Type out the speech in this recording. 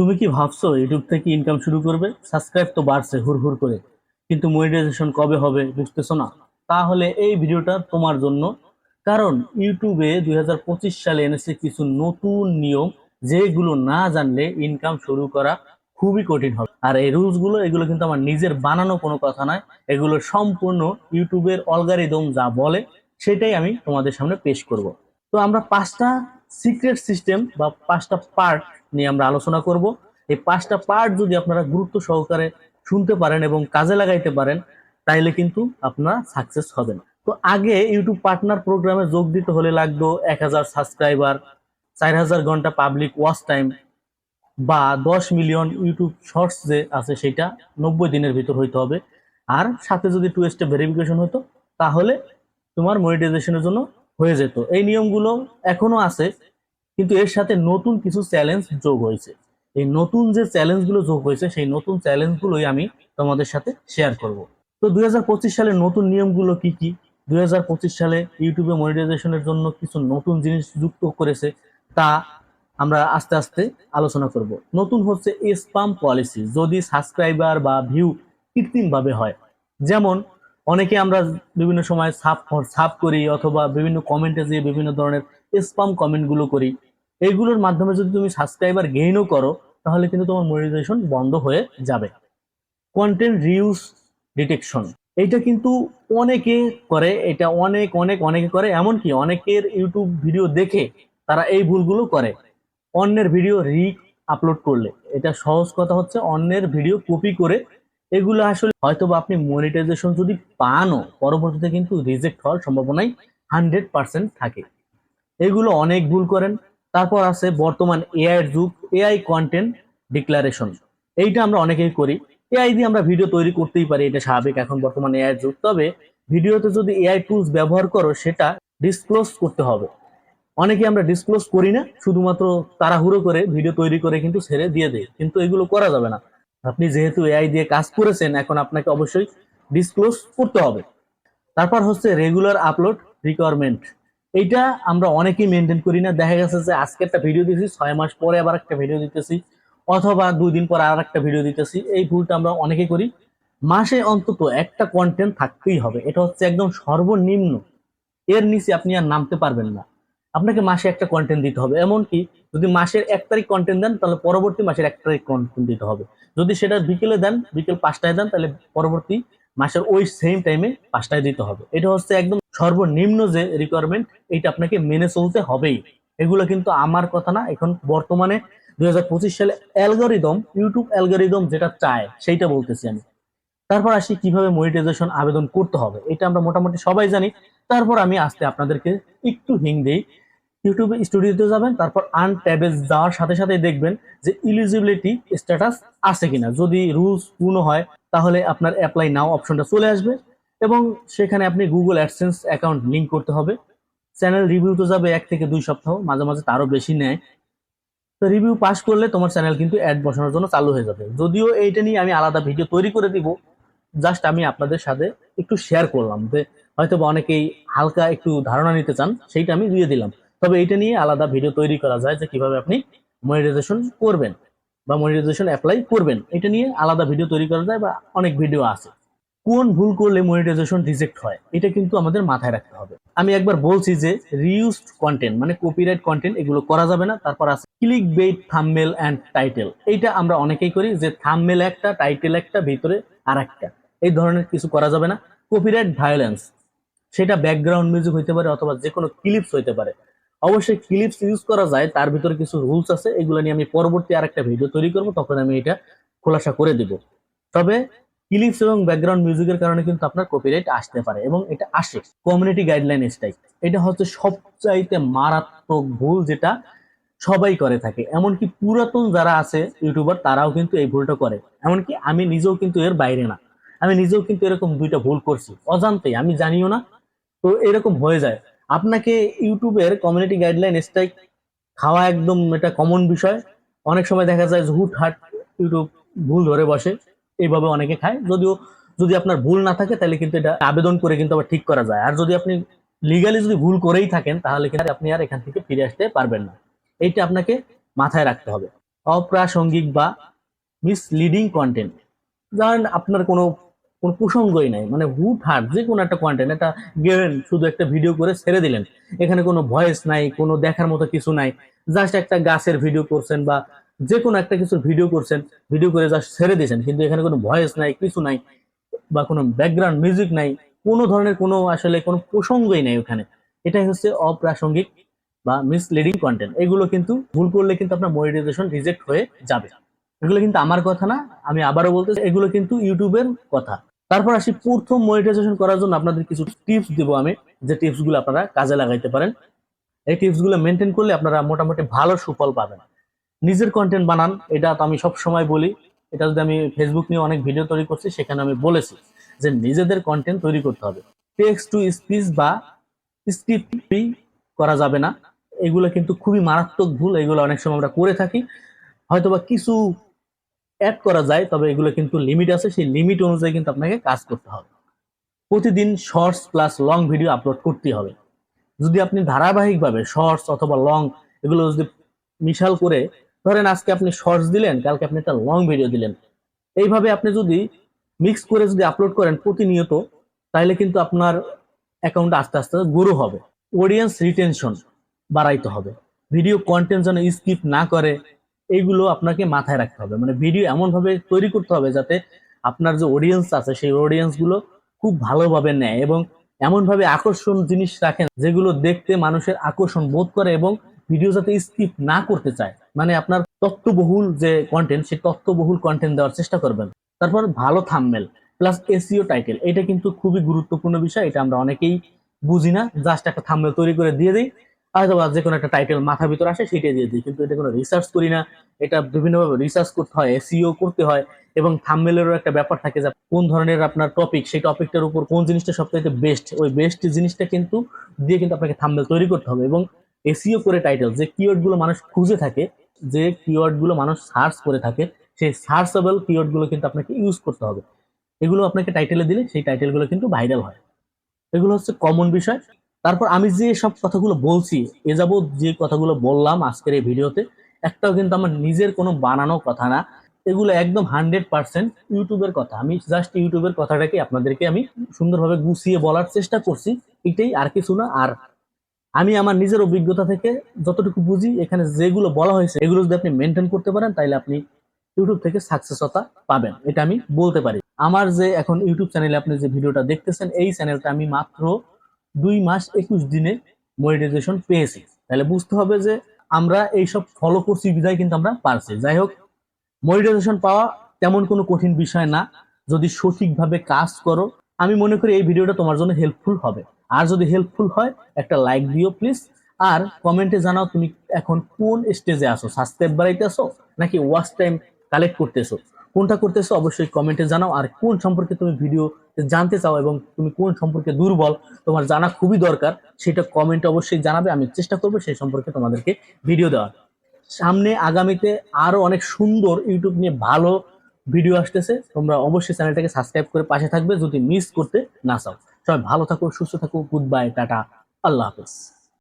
তুমি কি ভাবছ ইউটিউব থেকে ইনকাম শুরু করবে? সাবস্ক্রাইব তো বাড়ছে হুর হুর করে। কিন্তু মনিটাইজেশন কবে হবে বুঝতেছো না? তাহলে এই ভিডিওটা তোমার জন্য। কারণ ইউটিউবে দুই হাজার পঁচিশ সালে এনেছে কিছু নতুন নিয়ম, যেগুলো না জানলে ইনকাম শুরু করা খুবই কঠিন হবে। আর এই রুলসগুলো, এগুলো কিন্তু আমার নিজের বানানো কোনো কথা নয়। এগুলো সম্পূর্ণ ইউটিউবের অলগারিদম যা বলে, সেটাই আমি তোমাদের সামনে পেশ করব। তো আমরা পাঁচটা সিক্রেট সিস্টেম বা পাঁচটা পার্ট নিয়ে আমরা আলোচনা করব। এই পাঁচটা পার্ট যদি আপনারা গুরুত্ব সহকারে শুনতে পারেন এবং কাজে লাগাইতে পারেন, তাইলে কিন্তু আপনারা সাকসেস হবেন। তো আগে ইউটিউব পার্টনার প্রোগ্রামে যোগ দিতে হলে লাগতো এক হাজার সাবস্ক্রাইবার চার হাজার ঘণ্টা পাবলিক ওয়াচ টাইম বা দশ মিলিয়ন ইউটিউব শর্টস যে আছে সেটা নব্বই দিনের ভিতর হইতে হবে। আর সাথে যদি টু স্টেপ ভেরিফিকেশন হতো, তাহলে তোমার মনিটাইজেশনের জন্য হয়ে যেত। এই নিয়মগুলো এখনও আছে। কিন্তু এর সাথে নতুন কিছু চ্যালেঞ্জ যোগ হয়েছে। এই নতুন যে চ্যালেঞ্জগুলো যোগ হয়েছে, সেই নতুন চ্যালেঞ্জগুলোই আমি তোমাদের সাথে শেয়ার করব। তো দুই সালের নতুন নিয়মগুলো কি কি? দুই হাজার পঁচিশ সালে ইউটিউবে মনিটাইজেশনের জন্য কিছু নতুন জিনিস যুক্ত করেছে, তা আমরা আস্তে আস্তে আলোচনা করব। নতুন হচ্ছে স্পাম পলিসি যদি সাবস্ক্রাইবার বা ভিউ কৃত্রিমভাবে হয়। যেমন, অনেকে আমরা বিভিন্ন সময় সাপ সাপ করি অথবা বিভিন্ন কমেন্টে যেয়ে বিভিন্ন ধরনের স্পাম কমেন্টগুলো করি। এইগুলোর মাধ্যমে যদি তুমি সাবস্ক্রাইবার গেইনও করো, তাহলে কিন্তু তোমার মনিটাইজেশন বন্ধ হয়ে যাবে। কন্টেন্ট রিউজ ডিটেকশন এটা কিন্তু অনেকে করে, এটা অনেক অনেক, অনেকে করে। এমনকি অনেকের ইউটিউব ভিডিও দেখে তারা এই ভুলগুলো করে। অন্যের ভিডিও রি আপলোড করলে। এটা সহজ কথা হচ্ছে, অন্যের ভিডিও কপি করে এগুলো আসলে হয়তো বা আপনি মনিটাইজেশন যদি পানও, পরবর্তীতে কিন্তু রিজেক্ট হওয়ার সম্ভাবনাই হান্ড্রেড পার্সেন্ট থাকে। এগুলো অনেক ভুল করেন। তারপর আছে বর্তমান এআই যুগ এআই কন্টেন্ট ডিক্লারেশন এইটা আমরা অনেকেই করি। এআই দিয়ে আমরা ভিডিও তৈরি করতেই পারি, এটা স্বাভাবিক এখন বর্তমান এআই যুগ। তবে ভিডিওতে যদি এআই টুলস ব্যবহার করো, সেটা ডিসক্লোজ করতে হবে। অনেকে আমরা ডিসক্লোজ করি না, শুধুমাত্র তাড়াহুড়ো করে ভিডিও তৈরি করে কিন্তু ছেড়ে দিয়ে দেয়। কিন্তু এগুলো করা যাবে না। আপনি যেহেতু এআই দিয়ে কাজ করেছেন, এখন আপনাকে অবশ্যই ডিসক্লোজ করতে হবে। তারপর হচ্ছে রেগুলার আপলোড রিকোয়ারমেন্ট এইটা আমরা অনেকেই মেনটেন করি না। দেখা গেছে যে আজকে একটা ভিডিও দিতেছি ছয় মাস পরে আবার একটা ভিডিও দিতেছি, অথবা দুই দিন পর আর একটা ভিডিও দিতেছি। এই ভুলটা আমরা অনেকে করি। মাসে অন্তত একটা কন্টেন্ট থাকতেই হবে। এটা হচ্ছে একদম সর্বনিম্ন। এর নিচে আপনি আর নামতে পারবেন না। আপনাকে মাসে একটা কন্টেন্ট দিতে হবে। এমনকি যদি মাসের এক তারিখ কন্টেন্ট দেন, তাহলে পরবর্তী মাসের এক তারিখ কন্টেন্ট দিতে হবে। যদি সেটা বিকেলে দেন, বিকেল পাঁচটায় দেন, তাহলে পরবর্তী মাসের ওই সেম টাইমে পাঁচটায় দিতে হবে। এটা হচ্ছে একদম সর্বনিম্ন যে রিকোয়ারমেন্ট এটা আপনাকে মেনে চলতে হবেই। এগুলো কিন্তু আমার কথা না, এখন বর্তমানে দুই হাজার পঁচিশ সালে অ্যালগোরিদম ইউটিউব অ্যালগোরিদম যেটা চায়, সেইটা বলতেছি আমি। তারপর আসি কীভাবে মনিটাইজেশন আবেদন করতে হবে, এটা আমরা মোটামুটি সবাই জানি। তারপর আমি আসতে আপনাদেরকে একটু হিং দিই। ইউটিউবে স্টুডিওতে যাবেন, তারপর আন ট্যাবে যাওয়ার সাথে সাথে দেখবেন যে ইলিজিবিলিটি স্ট্যাটাস আছে কিনা। যদি রুলস পূর্ণ হয়, তাহলে আপনার অ্যাপ্লাই নাও অপশনটা চলে আসবে। এবং সেখানে আপনি গুগল অ্যাডসেন্স অ্যাকাউন্ট লিংক করতে হবে। চ্যানেল রিভিউ তো যাবে এক থেকে দুই সপ্তাহ, মাঝে মাঝে তারও বেশি নেয়। তো রিভিউ পাস করলে তোমার চ্যানেল কিন্তু অ্যাড বসানোর জন্য চালু হয়ে যাবে। যদিও এইটা নিয়ে আমি আলাদা ভিডিও তৈরি করে দিব জাস্ট আমি আপনাদের সাথে একটু শেয়ার করলাম যে হয়তো বা অনেকেই হালকা একটু ধারণা নিতে চান, সেইটা আমি দিয়ে দিলাম। তবে এটা নিয়ে আলাদা ভিডিও তৈরি করা যায় যে কীভাবে আপনি মনিটাইজেশন করবেন বা মনিটাইজেশন অ্যাপ্লাই করবেন। এটা নিয়ে আলাদা ভিডিও তৈরি করা যায় বা অনেক ভিডিও আছে। কোন ভুল করলে মনিটাইজেশন রিজেক্ট হয়, এটা কিন্তু আমাদের মাথায় রাখতে হবে। আমি একবার বলছি যে রিউজড কন্টেন্ট মানে কপিরাইট কন্টেন্ট এগুলো করা যাবে না, তারপর আছে click bait thumbnail and title এইটা আমরা অনেকেই করি যে থামমেল একটা টাইটেল একটা, ভিতরে আর একটা এই ধরনের কিছু করা যাবে না। কপিরাইট ভায়োলেন্স সেটা ব্যাকগ্রাউন্ড মিউজিক হইতে পারে অথবা যে কোনো ক্লিপস হইতে পারে। অবশ্যই ক্লিপস ইউজ করা যায়, তার ভিতরে কিছু রুলস আছে, এগুলো নিয়ে আমি পরবর্তী আর একটা ভিডিও তৈরি করব, তখন আমি এটা খোলাসা করে দিব। তবে ক্লিপস এবং ব্যাকগ্রাউন্ড মিউজিকের কারণে কিন্তু আপনার কপিরাইট আসতে পারে এবং এটা আসে। কমিউনিটি গাইডলাইন স্ট্রাইক এটা হচ্ছে সবচাইতে মারাত্মক ভুল যেটা সবাই করে থাকে। এমনকি পুরাতন যারা আছে ইউটিউবার তারাও কিন্তু এই ভুলটা করে। এমনকি আমি নিজেও কিন্তু এর বাইরে না। আমি নিজেও কিন্তু এরকম দুইটা ভুল করছি। অজান্তেই, আমি জানিও না। তো এরকম হয়ে যায়। আপনাকে ইউটিউবের কমিউনিটি গাইডলাইন স্ট্রাইক খাওয়া একদম এটা কমন বিষয়। অনেক সময় দেখা যায় যে হুটহাট ইউটিউব ভুল ধরে বসে। এইভাবে অনেকে খায়। যদিও, যদি আপনার ভুল না থাকে, তাহলে কিন্তু এটা আবেদন করে কিন্তু আবার ঠিক করা যায়। আর যদি আপনি লিগালি যদি ভুল করেই থাকেন, তাহলে কিন্তু আপনি আর এখান থেকে ফিরে আসতে পারবেন না। এইটা আপনাকে মাথায় রাখতে হবে। অপ্রাসঙ্গিক বা মিসলিডিং কন্টেন্ট ধরেন আপনার কোনো কোনো প্রসঙ্গই নাই। মানে হুট হাট যে কোনো একটা কন্টেন্ট একটা গেলেন, শুধু একটা ভিডিও করে ছেড়ে দিলেন। এখানে কোনো ভয়েস নাই, কোনো দেখার মতো কিছু নাই। জাস্ট একটা গাছের ভিডিও করছেন বা যে কোনো একটা কিছু ভিডিও করছেন ভিডিও করে জাস্ট ছেড়ে দিয়েছেন, কিন্তু এখানে কোনো ভয়েস নাই, কিছু নাই, বা কোনো ব্যাকগ্রাউন্ড মিউজিক নাই, কোনো ধরনের কোনো আসলে কোনো প্রসঙ্গই নাই ওখানে। এটাই হচ্ছে অপ্রাসঙ্গিক বা মিসলিডিং কন্টেন্ট এগুলো কিন্তু ভুল করলে কিন্তু আপনার মনিটাইজেশন রিজেক্ট হয়ে যাবে। এগুলো কিন্তু আমার কথা না, আমি আবারও বলতে এগুলো কিন্তু ইউটিউবের কথা। তারপর আসি প্রথম মনিটাইজেশন করার জন্য আপনাদের কিছু টিপস দিব আমি, যে টিপসগুলো আপনারা কাজে লাগাইতে পারেন। এই টিপসগুলো মেনটেন করলে আপনারা মোটামুটি ভালো সুফল পাবেন। নিজের কন্টেন্ট বানান, এটা তো আমি সব সময় বলি। এটা যদি আমি ফেসবুক নিয়ে অনেক ভিডিও তৈরি করছি, সেখানে আমি বলেছি যে নিজেদের কন্টেন্ট তৈরি করতে হবে। টেক্সট টু স্পিচ বা স্ক্রিপ্ট করা যাবে না। এগুলো কিন্তু খুবই মারাত্মক ভুল, এগুলো অনেক সময় আমরা করে থাকি। হয়তোবা কিছু অ্যাড করা যায়, তবে এগুলো কিন্তু লিমিট আছে। সেই লিমিট অনুযায়ী কিন্তু আপনাকে কাজ করতে হবে। প্রতিদিন shorts plus long video upload করতে হবে। যদি আপনি ধারাবাহিকভাবে শর্টস অথবা লং এগুলো যদি মিশাল করে ধরেন আজকে আপনি শর্টস দিলেন, কালকে আপনি একটা লং ভিডিও দিলেন। এইভাবে আপনি যদি মিক্স করে যদি আপলোড করেন প্রতিনিয়ত তাহলে কিন্তু আপনার অ্যাকাউন্ট আস্তে আস্তে গ্রো হবে। অডিয়েন্স রিটেনশন বাড়াইতে হবে। ভিডিও কন্টেন্ট যেন স্কিপ না করে, এইগুলো আপনাকে মাথায় রাখতে হবে। মানে ভিডিও এমনভাবে তৈরি করতে হবে যাতে আপনার যে অডিয়েন্স আছে, সেই অডিয়েন্সগুলো খুব ভালোভাবে নেয় এবং এমনভাবে আকর্ষণ জিনিস রাখেন যেগুলো দেখতে মানুষের আকর্ষণ বোধ করে এবং ভিডিও যাতে স্কিপ না করতে চায় মানে আপনার তথ্যবহুল যে কন্টেন্ট সেই তথ্যবহুল কন্টেন্ট দেওয়ার চেষ্টা করবেন। তারপর ভালো থাম্বনেল প্লাস এসিও টাইটেল এটা কিন্তু খুবই গুরুত্বপূর্ণ বিষয়, এটা আমরা অনেকেই বুঝি না জাস্ট একটা থাম্বনেল তৈরি করে দিয়ে দিই হয়তো যে কোনো একটা টাইটেল মাথা ভিতর আসে সেটাই দিয়ে দিই, কিন্তু এটা কোনো রিসার্চ করি না, এটা বিভিন্নভাবে রিসার্চ করতে হয় এসিও করতে হয়, এবং থাম্বনেলেরও একটা ব্যাপার থাকে যে কোন ধরনের আপনার টপিক সেই টপিকটার উপর কোন জিনিসটা সবথেকে বেস্ট ওই বেস্ট জিনিসটা কিন্তু দিয়ে কিন্তু আপনাকে থাম্বনেল তৈরি করতে হবে, এবং এসিও করে টাইটেল যে কিওয়ার্ডগুলো মানুষ খুঁজে থাকে, যে কিওয়ার্ডগুলো মানুষ সার্চ করে থাকে, সেই সার্চেবল কিওয়ার্ডগুলো কিন্তু আপনাকে ইউজ করতে হবে। এগুলো আপনাকে টাইটেলে দিলে সেই টাইটেলগুলো কিন্তু ভাইরাল হয়। এগুলো হচ্ছে কমন বিষয়। তারপর আমি যে সব কথাগুলো বলছি, এ যাবৎ যে কথাগুলো বললাম আজকের এই ভিডিওতে, একটাও কিন্তু আমার নিজের কোনো বানানো কথা না। এগুলো একদম হান্ড্রেড পার্সেন্ট ইউটিউবের কথা। আমি জাস্ট ইউটিউবের কথাটাকে আপনাদেরকে আমি সুন্দরভাবে গুছিয়ে বলার চেষ্টা করছি। এটাই আর কিছু না। আর আমি আমার নিজের অভিজ্ঞতা থেকে যতটুকু বুঝি, এখানে যেগুলো বলা হয়েছে, এগুলো যদি আপনি মেনটেন করতে পারেন তাহলে আপনি ইউটিউব থেকে সাকসেসতা পাবেন। এটা আমি বলতে পারি। আমার যে এখন ইউটিউব চ্যানেলে আপনি যে ভিডিওটা দেখতেছেন, এই চ্যানেলটা আমি মাত্র দুই মাস একুশ দিনে মনিটাইজেশন পেয়েছি। তাহলে বুঝতে হবে যে আমরা এইসব ফলো করছি বিধায় কিন্তু আমরা পারছি। যাই হোক মনিটাইজেশন পাওয়া তেমন কোনো কঠিন বিষয় না। যদি সঠিকভাবে কাজ করো, আমি মনে করি এই ভিডিওটা তোমার জন্য হেল্পফুল হবে। আর যদি হেল্পফুল হয়, একটা লাইক দিও প্লিজ আর কমেন্টে জানাও তুমি এখন কোন স্টেজে আসো সাবস্ক্রাইব বাড়াইতে আসো নাকি ওয়াচ টাইম কালেক্ট করতেছো? কোনটা করতেছো অবশ্যই কমেন্টে জানাও। আর কোন সম্পর্কে তুমি ভিডিও জানতে চাও এবং তুমি কোন সম্পর্কে দুর্বল, তোমার জানা খুবই দরকার, সেটা কমেন্ট অবশ্যই জানাবে। আমি চেষ্টা করব সেই সম্পর্কে তোমাদেরকে ভিডিও দেওয়ার। সামনে আগামীতে আরও অনেক সুন্দর ইউটিউব নিয়ে ভালো ভিডিও আসতেছে। তোমরা অবশ্যই চ্যানেলটাকে সাবস্ক্রাইব করে পাশে থাকবে। যদি মিস করতে না চাও। সবাই ভালো থাকো সুস্থ থাকো গুড বাই টাটা আল্লাহ হাফেজ।